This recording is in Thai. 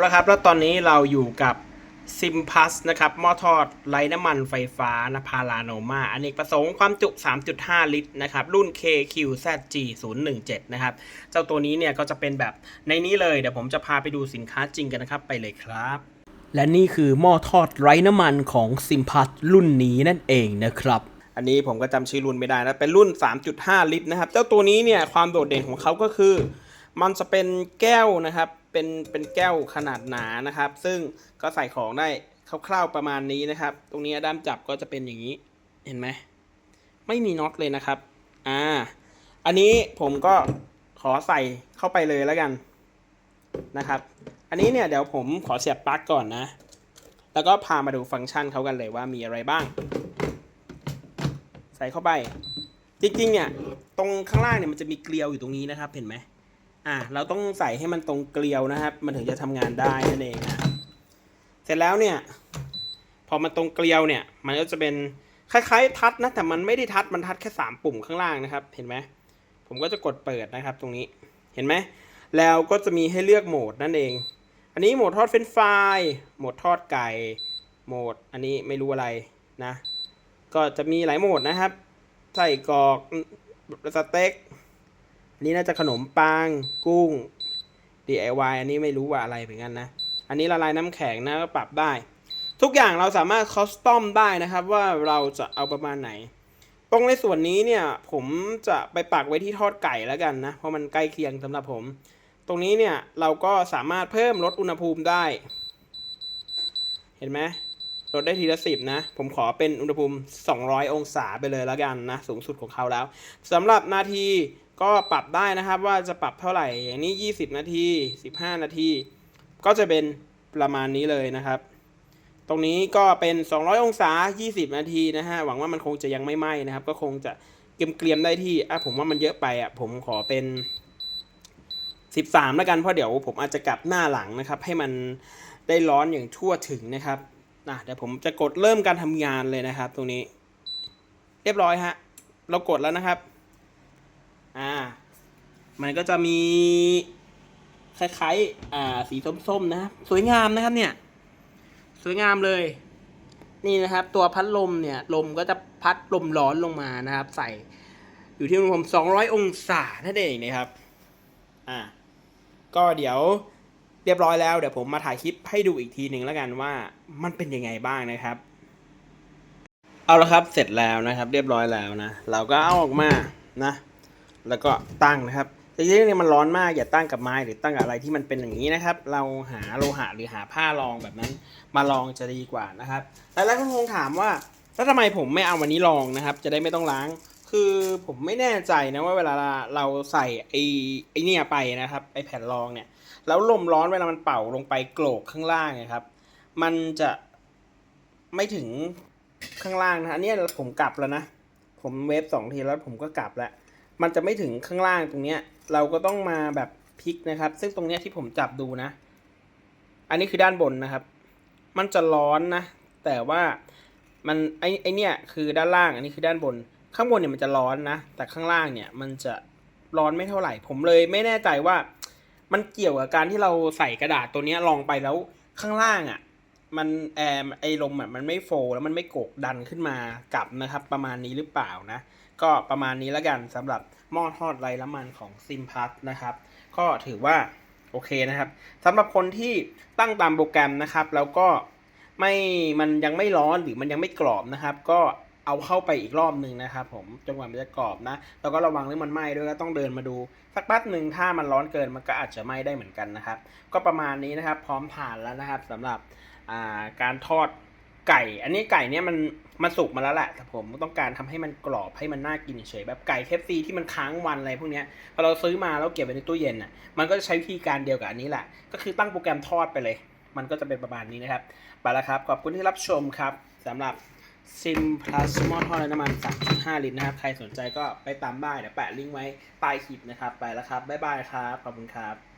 แล้วครับ แล้วตอนนี้เราอยู่กับซิมพัสนะครับหม้อทอดไร้น้ำมันไฟฟ้านะพาราโนมาอเนกประสงค์ความจุ 3.5 ลิตรนะครับ รุ่น KQZG017 นะครับ เจ้าตัวนี้เนี่ยก็จะเป็นแบบในนี้เลย เดี๋ยวผมจะพาไปดูสินค้าจริงกันนะครับ ไปเลยครับ และนี่คือหม้อทอดไร้น้ำมันของซิมพัสรุ่นนี้นั่นเองนะครับอันนี้ผมก็จำชื่อรุ่นไม่ได้นะเป็นรุ่น 3.5 ลิตรนะครับ เจ้าตัวนี้เนี่ยความโดดเด่นของเขาก็คือ มันจะเป็นแก้วนะครับ เป็นเป็นแก้วขนาดหนานะครับ ซึ่งก็ใส่ของได้คร่าวๆประมาณนี้นะครับ ตรงนี้ด้ามจับก็จะเป็นอย่างนี้เห็นไหมไม่มีน็อตเลยนะครับอ่าอันนี้ผมก็ขอใส่เข้าไปเลยแล้วกันนะครับ อันนี้เนี่ยเดี๋ยวผมขอเสียบปลั๊กก่อนนะ แล้วก็พามาดูฟังก์ชันเขากันเลยว่ามีอะไรบ้าง ใส่เข้าไป จริงๆเนี่ยตรงข้างล่างเนี่ยมันจะมีเกลียวอยู่ตรงนี้นะครับเห็นไหม อ่าเราต้องใส่ให้มันตรงเกลียวนะครับ มันถึงจะทำงานได้นั่นเองนะเสร็จแล้วเนี่ย พอมันตรงเกลียวเนี่ย มันก็จะเป็นคล้ายๆ ทัดนะแต่มันไม่ได้ทัดมันทัดแค่สามปุ่มข้างล่างนะครับ เห็นไหมผมก็จะกดเปิดนะครับ ตรงนี้เห็นไหมแล้วก็จะมีให้เลือกโหมดนั่นเอง อันนี้โหมดทอดเฟรนฟรายโหมดทอดไก่โหมด อันนี้ไม่รู้อะไรนะ ก็จะมีหลายโหมดนะครับ ใส่กรอกสเต็ก นนี้น่าจะขนมปังกุ้ง DIY อันนี้ไม่รู้ว่าอะไรเหมือนกันนะ อันนี้ละลายน้ำแข็งนะก็ปรับได้ ทุกอย่างเราสามารถคอสตอมได้นะครับ ว่าเราจะเอาประมาณไหน ตรงในส่วนนี้เนี่ยผมจะไปปักไว้ที่ทอดไก่แล้วกันนะ เพราะมันใกล้เคียงสำหรับผม ตรงนี้เนี่ยเราก็สามารถเพิ่มลดอุณหภูมิได้ เห็นไหมลดได้ทีละสิบนะ ผมขอเป็นอุณหภูมิ 200 องศาไปเลยแล้วกันนะ สูงสุดของเขาแล้วสำหรับนาที ก็ปรับได้นะครับว่าจะปรับเท่าไหร่ อย่างนี้ 20 นาที 15 นาที ก็จะเป็นประมาณนี้เลยนะครับ ตรงนี้ก็เป็น 200 องศา 20 นาทีนะฮะ หวังว่ามันคงจะยังไม่ไหม้นะครับ ก็คงจะเกรียมๆได้ที่ อะผมว่ามันเยอะไปอะ ผมขอเป็น 13 แล้วกัน เพราะเดี๋ยวผมอาจจะกลับหน้าหลังนะครับ ให้มันได้ร้อนอย่างทั่วถึงนะครับนะเดี๋ยวผมจะกดเริ่มการทำงานเลยนะครับ ตรงนี้ เรียบร้อยฮะ เรากดแล้วนะครับ อ่า มันก็จะมีคล้ายๆอ่าสีส้มๆนะครับสวยงามนะครับเนี่ย สวยงามเลย นี่นะครับ ตัวพัดลมเนี่ย ลมก็จะพัดลมร้อนลงมานะครับ ใส่อยู่ที่อุณหภูมิ200 องศานั่นเองนะครับ อ่า ก็เดี๋ยวเรียบร้อยแล้วเดี๋ยวผมมาถ่ายคลิปให้ดูอีกทีหนึ่งแล้วกันว่ามันเป็นยังไงบ้างนะครับ เอาละครับเสร็จแล้วนะครับ เรียบร้อยแล้วนะ เราก็เอาออกมานะ แล้วก็ตั้งนะครับแต่จริงๆเนี่ยมันร้อนมากอย่าตั้งกับไม้หรือตั้งกับอะไรที่มันเป็นอย่างนี้นะครับ เราหาโลหะหรือหาผ้ารองแบบนั้น มาลองจะดีกว่านะครับหลายๆคนคงถามว่าแล้วทำไมผมไม่เอาวันนี้ลองนะครับ จะได้ไม่ต้องล้าง คือผมไม่แน่ใจนะว่าเวลาเราใส่ไอ้ไอ้เนี่ยไปนะครับไอ้แผ่นรองเนี่ยแล้วลมร้อนเวลามันเป่าลงไปโกรกข้างล่างนะครับ มันจะไม่ถึงข้างล่างนะอันนี้ผมกลับแล้วนะ ผมเวฟสองทีแล้วผมก็กลับแล้ว มันจะไม่ถึงข้างล่างตรงเนี้ย เราก็ต้องมาแบบพลิกนะครับ ซึ่งตรงเนี้ยที่ผมจับดูนะ อันนี้คือด้านบนนะครับ มันจะร้อนนะ แต่ว่ามันไอไอเนี่ยคือด้านล่างอันนี้คือด้านบน ข้างบนเนี่ยมันจะร้อนนะ แต่ข้างล่างเนี่ยมันจะร้อนไม่เท่าไหร่ ผมเลยไม่แน่ใจว่า มันเกี่ยวกับการที่เราใส่กระดาษตัวเนี้ยลองไปแล้วข้างล่างอะ่ะ มันแอร์ไอลมอะมันไม่โฟล์แล้วมันไม่โกกดันขึ้นมากลับนะครับ ประมาณนี้หรือเปล่านะ ก็ประมาณนี้แล้วกันสำหรับหม้อทอดไร้น้ำมันของซิมพัทนะครับ ก็ถือว่าโอเคนะครับสำหรับคนที่ตั้งตามโปรแกรมนะครับ แล้วก็ไม่มันยังไม่ร้อนหรือมันยังไม่กรอบนะครับ ก็ เอาเข้าไปอีกรอบหนึ่งนะครับผมจนกว่ามันจะกรอบนะแล้วก็ระวังเรื่องมันไหม้ด้วยก็ต้องเดินมาดู สักแป๊บหนึ่งถ้ามันร้อนเกินมันก็อาจจะไหม้ได้เหมือนกันนะครับ ก็ประมาณนี้นะครับ พร้อมผ่านแล้วนะครับสำหรับาการทอดไก่ อันนี้ไก่เนี่ยมันมันสุกมาแล้วแหละแต่ผมต้องการทำให้มันกรอบให้มันน่ากินเฉยแบบไก่เคฟซีที่มันค้างวันอะไรพวกเนี้ยพอเราซื้อมาแล้วเก็บไว้ในตู้เย็นอะมันก็จะใช้วิธีการเดียวกับอันนี้แหละ ก็คือตั้งโปรแกรมทอดไปเลย มันก็จะเป็นประมาณนี้นะครับไปแล้วครับขอบคุณที่รับชมครับสำหรับ ซิมพลาสมอทอไร้น้ำมัน 3.5 ลิตรนะครับ ใครสนใจก็ไปตามได้เดี๋ยวแปะลิงก์ไว้ปายคลิปนะครับ ไปแล้วครับ บ๊ายบายครับ ขอบคุณครับ